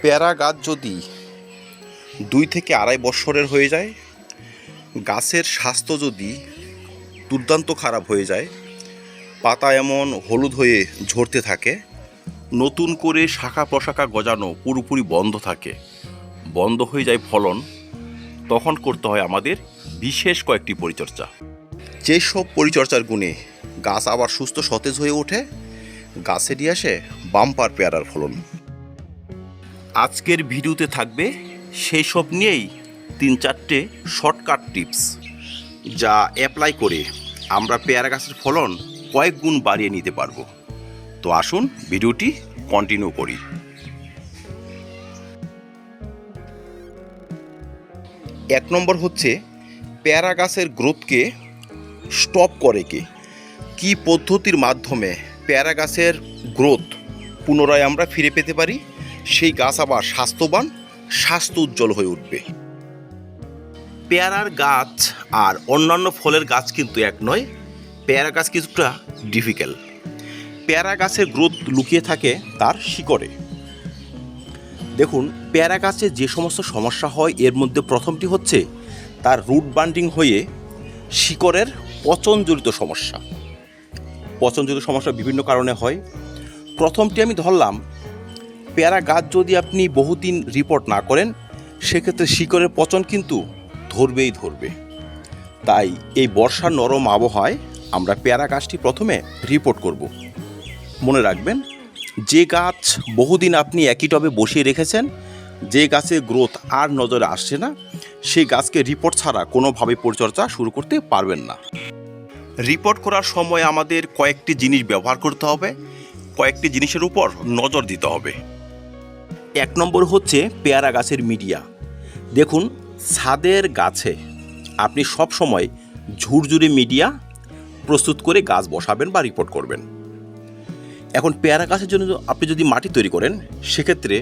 পেয়ারা গাছ যদি দুই থেকে আড়াই বছরের হয়ে যায়, গাছের স্বাস্থ্য যদি দুর্দান্ত খারাপ হয়ে যায়, পাতা এমন হলুদ হয়ে ঝরতে থাকে, নতুন করে শাখা প্রশাখা গজানো পুরোপুরি বন্ধ থাকে, বন্ধ হয়ে যায় ফলন, তখন করতে হয় আমাদের বিশেষ কয়েকটি পরিচর্যা। যেসব পরিচর্যার গুণে গাছ আবার সুস্থ সতেজ হয়ে ওঠে, গাছে দিয়ে আসে বাম্পার পেয়ারার ফলন। আজকের ভিডিওতে থাকবে সেই সব নিয়েই তিন চারটে শর্টকাট টিপস যা অ্যাপ্লাই করে আমরা পেয়ারা গাছের ফলন কয়েক গুণ বাড়িয়ে নিতে পারব। তো আসুন ভিডিওটি কন্টিনিউ করি। এক নম্বর হচ্ছে পেয়ারা গাছের গ্রোথকে স্টপ করে কে? কি পদ্ধতির মাধ্যমে পেয়ারা গাছের গ্রোথ পুনরায় আমরা ফিরে পেতে পারি? সেই গাছ আবার স্বাস্থ্যবান, স্বাস্থ্য উজ্জ্বল হয়ে উঠবে। পেয়ারার গাছ আর অন্যান্য ফলের গাছ কিন্তু এক নয়, পেয়ারা গাছ কিছুটা ডিফিকাল্ট পেয়ারা গাছের গ্রোথ লুকিয়ে থাকে তার শিকড়ে। দেখুন, পেয়ারা গাছে যে সমস্ত সমস্যা হয়, এর মধ্যে প্রথমটি হচ্ছে তার রুট বান্ডিং হয়ে শিকড়ের পচনজনিত সমস্যা। পচনজনিত সমস্যা বিভিন্ন কারণে হয়। প্রথমটি আমি ধরলাম পেয়ারা গাছ যদি আপনি বহুদিন রিপোর্ট না করেন, সেক্ষেত্রে শিকড়ের পচন কিন্তু ধরবেই ধরবে। তাই এই বর্ষার নরম আবহাওয়ায় আমরা পেয়ারা গাছটি প্রথমে রিপোর্ট করব। মনে রাখবেন, যে গাছ বহুদিন আপনি একই টবে বসিয়ে রেখেছেন, যে গাছের গ্রোথ আর নজরে আসছে না, সেই গাছকে রিপোর্ট ছাড়া কোনোভাবে পরিচর্যা শুরু করতে পারবেন না। রিপোর্ট করার সময় আমাদের কয়েকটি জিনিস ব্যবহার করতে হবে, কয়েকটি জিনিসের উপর নজর দিতে হবে। এক নম্বর হচ্ছে পেয়ারা গাছের মিডিয়া। দেখুন, ছাদের গাছে আপনি সব সময় ঝুরঝুরে মিডিয়া প্রস্তুত করে গাছ বসাবেন বা রিপোর্ট করবেন। এখন পেয়ারা গাছের জন্য আপনি যদি মাটি তৈরি করেন, সেক্ষেত্রে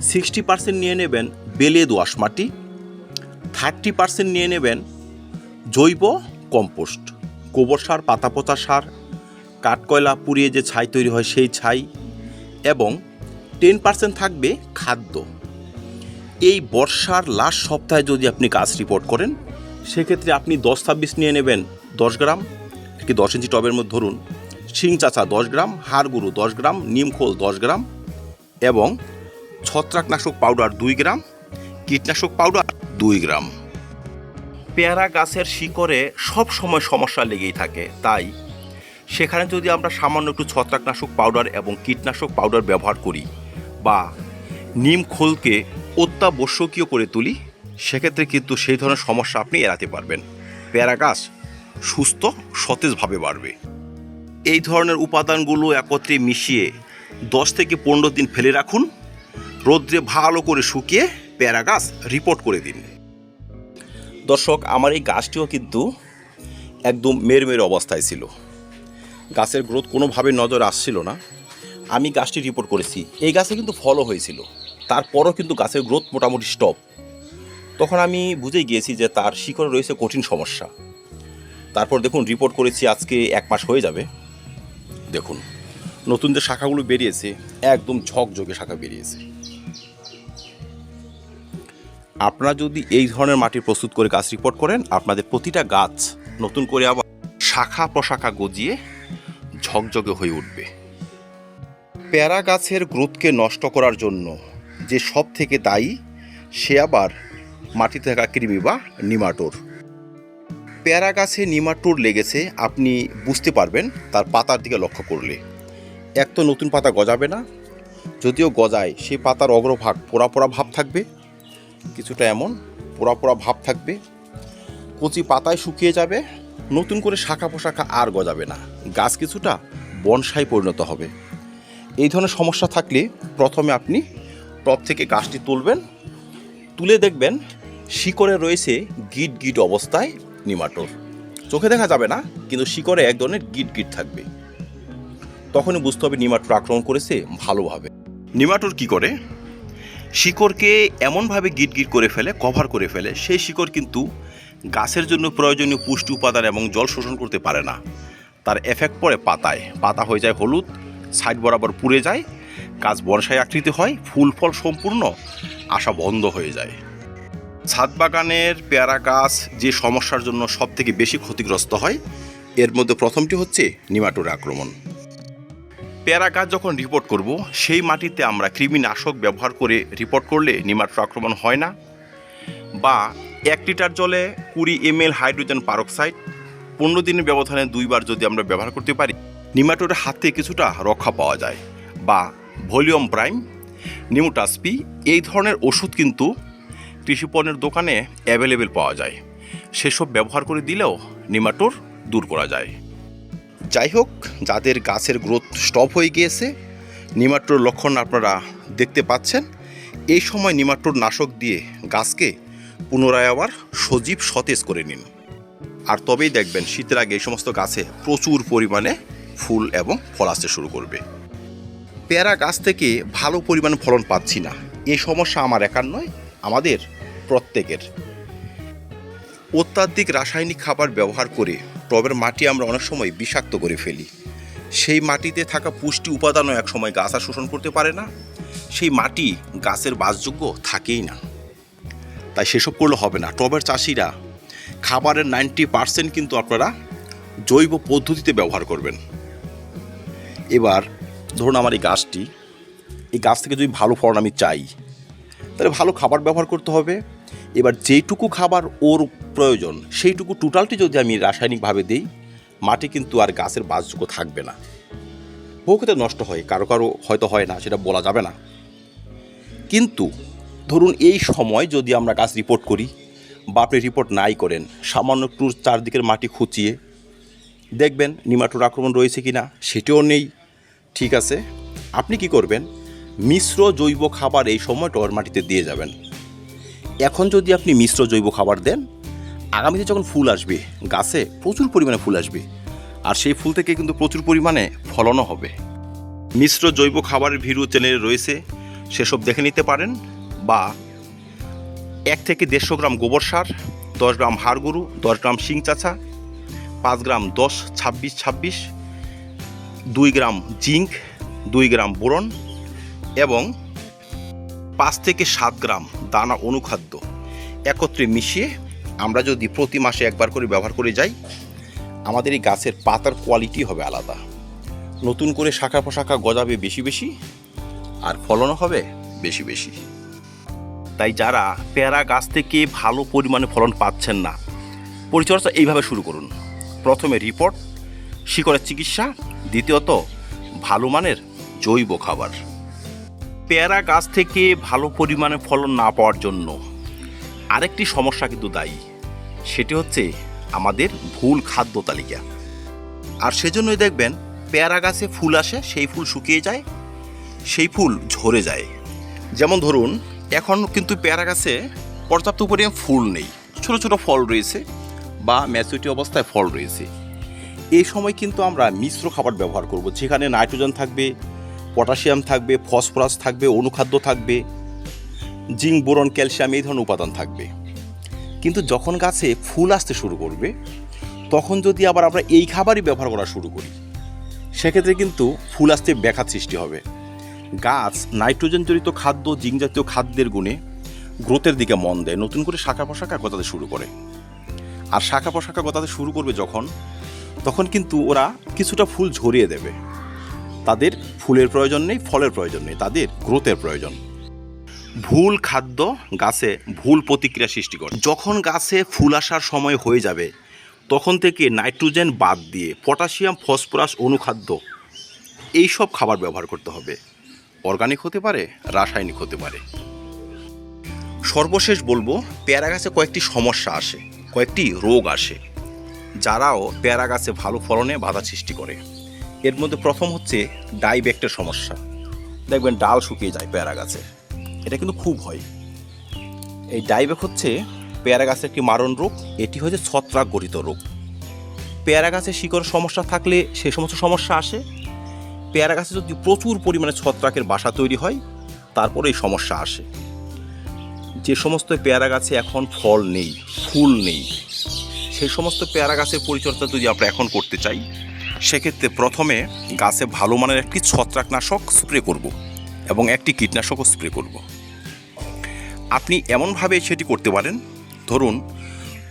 সিক্সটি পার্সেন্ট নিয়ে নেবেন বেলে দোআঁশ মাটি থার্টি পার্সেন্ট নিয়ে নেবেন জৈব কম্পোস্ট, গোবর সার, পাতা পচা সার, কাঠকয়লা পুড়িয়ে যে ছাই তৈরি হয় সেই ছাই এবং টেন পার্সেন্ট থাকবে খাদ্য। এই বর্ষার লাস্ট সপ্তাহে যদি আপনি গাছ রিপোর্ট করেন, সেক্ষেত্রে আপনি দশ ছাব্বিশ নিয়ে নেবেন দশ গ্রাম কি দশ ইঞ্চি টবের মধ্যে ধরুন, শিং চাচা দশ গ্রাম, হাড়গুঁড়ো দশ গ্রাম নিমখোল দশ গ্রাম এবং ছত্রাকনাশক পাউডার দুই গ্রাম, কীটনাশক পাউডার দুই গ্রাম। পেয়ারা গাছের শিকড়ে সব সময় সমস্যা লেগেই থাকে, তাই সেখানে যদি আমরা সামান্য একটু ছত্রাকনাশক পাউডার এবং কীটনাশক পাউডার ব্যবহার করি বা নিম খোলকে অত্যাবশ্যকীয় করে তুলি, সেক্ষেত্রে কিন্তু সেই ধরনের সমস্যা আপনি এড়াতে পারবেন। পেয়ারা গাছ সুস্থ, সতেজভাবে বাড়বে। এই ধরনের উপাদানগুলো একত্রে মিশিয়ে দশ থেকে পনেরো দিন ফেলে রাখুন। রোদ্রে ভালো করে শুকিয়ে পেয়ারা গাছ রিপোর্ট করে দিন। দর্শক, আমার এই গাছটিও কিন্তু একদম মেরমের অবস্থায় ছিল। গাছের গ্রোথ কোনোভাবে নজর আসছিল না। আমি গাছটি রিপোর্ট করেছি। এই গাছে কিন্তু ফলও হয়েছিল। তারপরও কিন্তু গাছের গ্রোথ মোটামুটি স্টপ তখন আমি বুঝেই গিয়েছি যে তার শিকড়ে রয়েছে কঠিন সমস্যা। তারপর দেখুন রিপোর্ট করেছি আজকে এক মাস হয়ে যাবে। দেখুন, নতুন যে শাখাগুলো বেরিয়েছে, একদম ঝকঝকে শাখা বেরিয়েছে। আপনারা যদি এই ধরনের মাটি প্রস্তুত করে গাছ রিপোর্ট করেন, আপনাদের প্রতিটা গাছ নতুন করে আবার শাখা প্রশাখা গজিয়ে ঝকঝকে হয়ে উঠবে। পেয়ারা গাছের গ্রোথকে নষ্ট করার জন্য যে সব থেকে দায়ী, সে আবার মাটিতে থাকা কৃমি বা নিমাটোর। প্যারা গাছে নিমাটোর লেগেছে, আপনি বুঝতে পারবেন তার পাতার দিকে লক্ষ্য করলে। এক তো নতুন পাতা গজাবে না, যদিও গজায় সেই পাতার অগ্রভাগ পোড়া পোড়া ভাব থাকবে, কিছুটা এমন পোড়া পোড়া ভাব থাকবে, কচি পাতায় শুকিয়ে যাবে, নতুন করে শাখা পোশাখা আর গজাবে না। গাছ কিছুটা বনসাই পরিণত হবে। এই ধরনের সমস্যা থাকলে প্রথমে আপনি টপ থেকে গাছটি তুলবেন, তুলে দেখবেন শিকড়ে রয়েছে গিট গিট অবস্থায় নিমাটোর চোখে দেখা যাবে না, কিন্তু শিকড়ে এক ধরনের গিট গিট থাকবে। তখনই বুঝতে হবে নিমাটোর আক্রমণ করেছে ভালোভাবে। নিমাটোর কি করে? শিকড়কে এমনভাবে গিট গিট করে ফেলে, কভার করে ফেলে, সেই শিকড় কিন্তু গাছের জন্য প্রয়োজনীয় পুষ্টি উপাদান এবং জল শোষণ করতে পারে না। তার এফেক্ট পড়ে পাতায়। পাতা হয়ে যায় হলুদ সাইড বরাবর পুড়ে যায়, গাছ বনসাই আকৃতি হয়, ফুল ফল সম্পূর্ণ আসা বন্ধ হয়ে যায়। ছাদ বাগানের পেয়ারা গাছ যে সমস্যার জন্য সব থেকে বেশি ক্ষতিগ্রস্ত হয়, এর মধ্যে প্রথমটি হচ্ছে নিমাটোর আক্রমণ। পেয়ারা গাছ যখন রিপোর্ট করব, সেই মাটিতে আমরা কৃমিনাশক ব্যবহার করে রিপোর্ট করলে নিমাটোর আক্রমণ হয় না বা এক লিটার জলে কুড়ি এম হাইড্রোজেন পারক্সাইড, পনেরো দিনের ব্যবধানে দুইবার যদি আমরা ব্যবহার করতে পারি নিমাটোরের হাতে কিছুটা রক্ষা পাওয়া যায় বা ভলিউম প্রাইম নিউটাসপি এই ধরনের ওষুধ কিন্তু কৃষিপণ্যের দোকানে অ্যাভেলেবেল পাওয়া যায়। সেসব ব্যবহার করে দিলেও নিমাটোর দূর করা যায়। যাই হোক, যাদের গাছের গ্রোথ স্টপ হয়ে গিয়েছে, নিমাটোর লক্ষণ আপনারা দেখতে পাচ্ছেন। এই সময় নিমাটোর নাশক দিয়ে গাছকে পুনরায় আবার সজীব সতেজ করে নিন। আর তবেই দেখবেন, শীতের আগে এই সমস্ত গাছে প্রচুর পরিমাণে ফুল এবং ফল আসতে শুরু করবে। পেয়ারা গাছ থেকে ভালো পরিমাণে ফলন পাচ্ছি না। এই সমস্যা আমার একার নয়, আমাদের প্রত্যেকের। অত্যাধিক রাসায়নিক খাবার ব্যবহার করে টবের মাটি আমরা অনেক সময় বিষাক্ত করে ফেলি। সেই মাটিতে থাকা পুষ্টি উপাদানও এক সময় গাছ আর শোষণ করতে পারে না। সেই মাটি গাছের বাসযোগ্য থাকেই না। তাই সেসব করলে হবে না। টবের চাষিরা খাবারের নাইনটি পার্সেন্ট কিন্তু আপনারা জৈব পদ্ধতিতে ব্যবহার করবেন। এবার ধরুন আমার এই গাছটি, এই গাছ থেকে যদি ভালো ফলন আমি চাই, তাহলে ভালো খাবার ব্যবহার করতে হবে। এবার যেইটুকু খাবার ওর প্রয়োজন, সেইটুকু টোটালটি যদি আমি রাসায়নিকভাবে দিই, মাটি কিন্তু আর গাছের বাসযোগ্য থাকবে না। বহু ক্ষেত্রে নষ্ট হয়, কারও কারও হয়তো হয় না, সেটা বলা যাবে না। কিন্তু ধরুন এই সময় যদি আমরা গাছ রিপোর্ট করি, বা আপনি রিপোর্ট নাই করেন, সামান্য একটু চারদিকের মাটি খুঁচিয়ে দেখবেন নিমাটোর আক্রমণ রয়েছে কি না সেটিও নেই। ঠিক আছে। আপনি কি করবেন? মিশ্র জৈব খাবার এই সময় টর মাটিতে দিয়ে যাবেন। এখন যদি আপনি মিশ্র জৈব খাবার দেন, আগামীতে যখন ফুল আসবে, গাছে প্রচুর পরিমাণে ফুল আসবে, আর সেই ফুল থেকে কিন্তু প্রচুর পরিমাণে ফলনও হবে। মিশ্র জৈব খাবারের ভিডিও চ্যানেলে রয়েছে, সেসব দেখে নিতে পারেন, বা এক থেকে দেড়শো গ্রাম গোবর সার, দশ গ্রাম হাড় গরু, দশ গ্রাম শিং চাচা, পাঁচ গ্রাম দশ ছাব্বিশ ছাব্বিশ দুই গ্রাম জিঙ্ক, দুই গ্রাম বোরন এবং পাঁচ থেকে সাত গ্রাম দানা অনুখাদ্য একত্রে মিশিয়ে আমরা যদি প্রতি মাসে একবার করে ব্যবহার করে যাই, আমাদের এই গাছের পাতার কোয়ালিটি হবে আলাদা। নতুন করে শাখা পোশাখা গজাবে বেশি বেশি আর ফলনও হবে বেশি বেশি। তাই যারা পেয়ারা গাছ থেকে ভালো পরিমাণে ফলন পাচ্ছেন না, পরিচর্যা এইভাবে শুরু করুন। প্রথমে রিপোর্ট শিকড়ের চিকিৎসা দ্বিতীয়ত, ভালো মানের জৈব খাবার। পেয়ারা গাছ থেকে ভালো পরিমাণে ফলন না পাওয়ার জন্য আরেকটি সমস্যা কিন্তু দায়ী। সেটি হচ্ছে আমাদের ভুল খাদ্য তালিকা। আর সেজন্যই দেখবেন, পেয়ারা গাছে ফুল আসে, সেই ফুল শুকিয়ে যায়, সেই ফুল ঝরে যায়। যেমন ধরুন, এখন কিন্তু পেয়ারা গাছে পর্যাপ্ত পরিমাণ ফুল নেই। ছোট ছোট ফল রয়েছে বা ম্যাচুরিটি অবস্থায় ফল রয়েছে। এই সময় কিন্তু আমরা মিশ্র খাবার ব্যবহার করব। যেখানে নাইট্রোজেন থাকবে, পটাশিয়াম থাকবে, ফসফরাস থাকবে, অনুখাদ্য থাকবে, জিঙ্ক, বোরন, ক্যালসিয়াম এই ধরনের উপাদান থাকবে। কিন্তু যখন গাছে ফুল আসতে শুরু করবে, তখন যদি আবার আমরা এই খাবারই ব্যবহার করা শুরু করি, সেক্ষেত্রে কিন্তু ফুল আসতে ব্যাঘাত সৃষ্টি হবে। গাছ নাইট্রোজেন জড়িত খাদ্য জিঙ্ক জাতীয় খাদ্যের গুণে গ্রোথের দিকে মন দেয়, নতুন করে শাখা পোশাখা গজাতে শুরু করে। আর শাখা পোশাখা গজাতে শুরু করবে যখন তখন কিন্তু ওরা কিছুটা ফুল ঝরিয়ে দেবে। তাদের ফুলের প্রয়োজন নেই, ফলের প্রয়োজন নেই, তাদের গ্রোথের প্রয়োজন। ভুল খাদ্য গাছে ভুল প্রতিক্রিয়া সৃষ্টি করে। যখন গাছে ফুল আসার সময় হয়ে যাবে, তখন থেকে নাইট্রোজেন বাদ দিয়ে পটাশিয়াম, ফসফরাস অনুখাদ্য এই সব খাবার ব্যবহার করতে হবে। অর্গানিক হতে পারে, রাসায়নিক হতে পারে। সর্বশেষ বলব, পেয়ারা গাছে কয়েকটি সমস্যা আসে, কয়েকটি রোগ আসে। যারাও পেয়ারা গাছে ভালো ফলনে বাধা সৃষ্টি করে। এর মধ্যে প্রথম হচ্ছে ডাইব্যাক্টের সমস্যা। দেখবেন ডাল শুকিয়ে যায় পেয়ারা গাছে। এটা কিন্তু খুব হয় এই ডাইব্যাক হচ্ছে পেয়ারা গাছের একটি মারণ রোগ, এটি হচ্ছে ছত্রাক গঠিত রোগ। পেয়ারা গাছে শিকড় সমস্যা থাকলে সে সমস্ত সমস্যা আসে। পেয়ারা গাছে যদি প্রচুর পরিমাণে ছত্রাকের বাসা তৈরি হয়, তারপরে এই সমস্যা আসে। যে সমস্ত পেয়ারা গাছে এখন ফল নেই, ফুল নেই সেই সমস্ত পেয়ারা গাছের পরিচর্যা যদি আমরা এখন করতে চাই, সেক্ষেত্রে প্রথমে গাছে ভালো মানের একটি ছত্রাকনাশক স্প্রে করব। এবং একটি কীটনাশকও স্প্রে করব আপনি এমনভাবে সেটি করতে পারেন, ধরুন,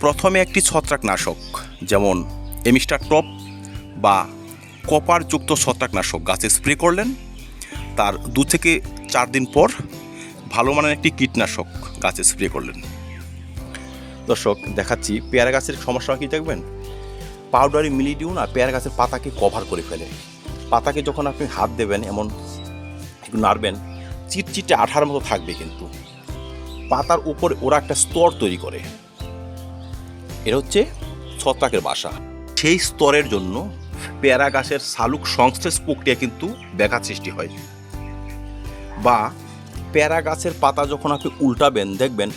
প্রথমে একটি ছত্রাকনাশক, যেমন এমিস্টার টপ বা কপারযুক্ত ছত্রাকনাশক গাছে স্প্রে করলেন, তার দু থেকে চার দিন পর ভালো মানের একটি কীটনাশক গাছে স্প্রে করলেন দর্শক, দেখাচ্ছি, পেয়ারা গাছের সমস্যা কি দেখবেন? পাউডারি মিলিডিউ না, পেয়ারা গাছের পাতাকে কভার করে ফেলে। পাতাকে যখন আপনি হাত দেবেন, এমন একটু নাড়বেন, চিটচিটে আঠার মতো থাকবে কিন্তু। পাতার উপরে ওরা একটা স্তর তৈরি করে। এটা হচ্ছে ছত্রাকের বাসা। সেই স্তরের জন্য পেয়ারা গাছের শালুক সংশ্লেষ প্রক্রিয়া কিন্তু ব্যাঘাত সৃষ্টি হয়। বা পেয়ারা গাছের পাতা যখন আপনি উল্টাবেন, দেখবেন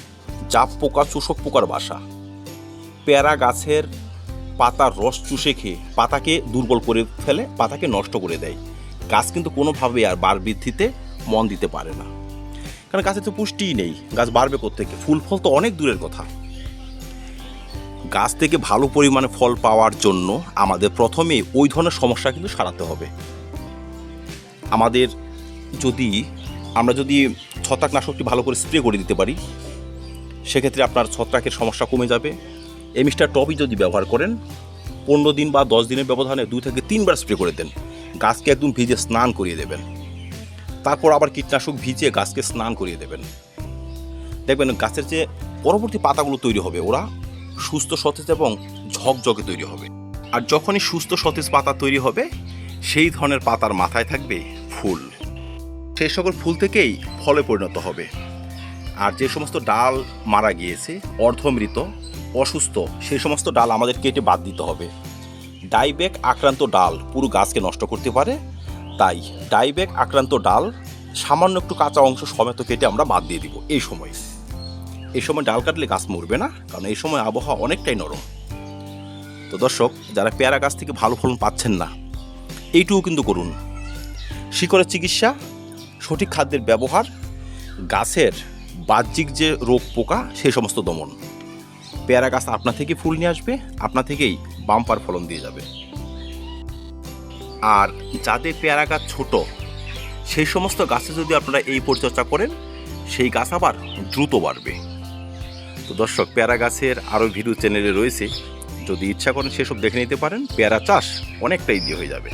জাপ পোকা, চুষক পোকার বাসা। পেয়ারা গাছের পাতার রস চুষে খেয়ে পাতাকে দুর্বল করে ফেলে, পাতাকে নষ্ট করে দেয়। গাছ কিন্তু কোনোভাবেই আর বার বৃদ্ধিতে মন দিতে পারে না। কারণ গাছে তো পুষ্টিই নেই, গাছ বাড়বে কোথেকে ফুল ফল তো অনেক দূরের কথা। গাছ থেকে ভালো পরিমাণে ফল পাওয়ার জন্য আমাদের প্রথমে ওই ধরনের সমস্যা কিন্তু সারাতে হবে। আমাদের যদি, আমরা যদি ছত্রাকনাশকটি ভালো করে স্প্রে করে দিতে পারি সেক্ষেত্রে আপনার ছত্রাকের সমস্যা কমে যাবে। এই মিস্টার টপই যদি ব্যবহার করেন, পনেরো দিন বা দশ দিনের ব্যবধানে দুই থেকে তিনবার স্প্রে করে দেন। গাছকে একদম ভিজে স্নান করিয়ে দেবেন। তারপর আবার কীটনাশক ভিজিয়ে গাছকে স্নান করিয়ে দেবেন। দেখবেন গাছের যে পরবর্তী পাতাগুলো তৈরি হবে, ওরা সুস্থ সতেজ এবং ঝকঝকে তৈরি হবে। আর যখনই সুস্থ সতেজ পাতা তৈরি হবে, সেই ধরনের পাতার মাথায় থাকবে ফুল। সেই সকল ফুল থেকেই ফলে পরিণত হবে। আর যে সমস্ত ডাল মারা গিয়েছে, অর্ধমৃত, অসুস্থ, সেই সমস্ত ডাল আমাদের কেটে বাদ দিতে হবে। ডাইব্যাক আক্রান্ত ডাল পুরো গাছকে নষ্ট করতে পারে, তাই ডাইব্যাক আক্রান্ত ডাল সামান্য একটু কাঁচা অংশ সমেত কেটে আমরা বাদ দিয়ে দিব এই সময়। এই সময় ডাল কাটলে গাছ মরবে না, কারণ এই সময় আবহাওয়া অনেকটাই নরম। তো দর্শক, যারা পেয়ারা গাছ থেকে ভালো ফলন পাচ্ছেন না, এইটুকু কিন্তু করুন। শিকড়ের চিকিৎসা, সঠিক খাদ্যের ব্যবহার, গাছের বাহ্যিক যে রোগ পোকা সেই সমস্ত দমন। পেয়ারা গাছ আপনা থেকে ফুল নিয়ে আসবে, আপনা থেকেই বাম্পার ফলন দিয়ে যাবে। আর যাদের পেয়ারা গাছ ছোট, সেই সমস্ত গাছে যদি আপনারা এই পরিচর্যা করেন, সেই গাছ আবার দ্রুত বাড়বে। তো দর্শক, পেয়ারা গাছের আরও ভিডিও চ্যানেলে রয়েছে। যদি ইচ্ছা করেন সেসব দেখে নিতে পারেন, পেয়ারা চাষ অনেকটা ইজি হয়ে যাবে।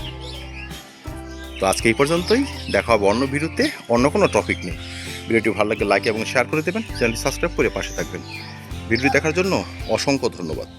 তো আজকে এই পর্যন্তই, দেখা হবে অন্য ভিডিওতে অন্য কোনো টপিক নেই ভিডিওটি ভালো লাগলে লাইক এবং শেয়ার করে দেবেন। চ্যানেলটি সাবস্ক্রাইব করে পাশে থাকবেন। ভিডিওটি দেখার জন্য অসংখ্য ধন্যবাদ।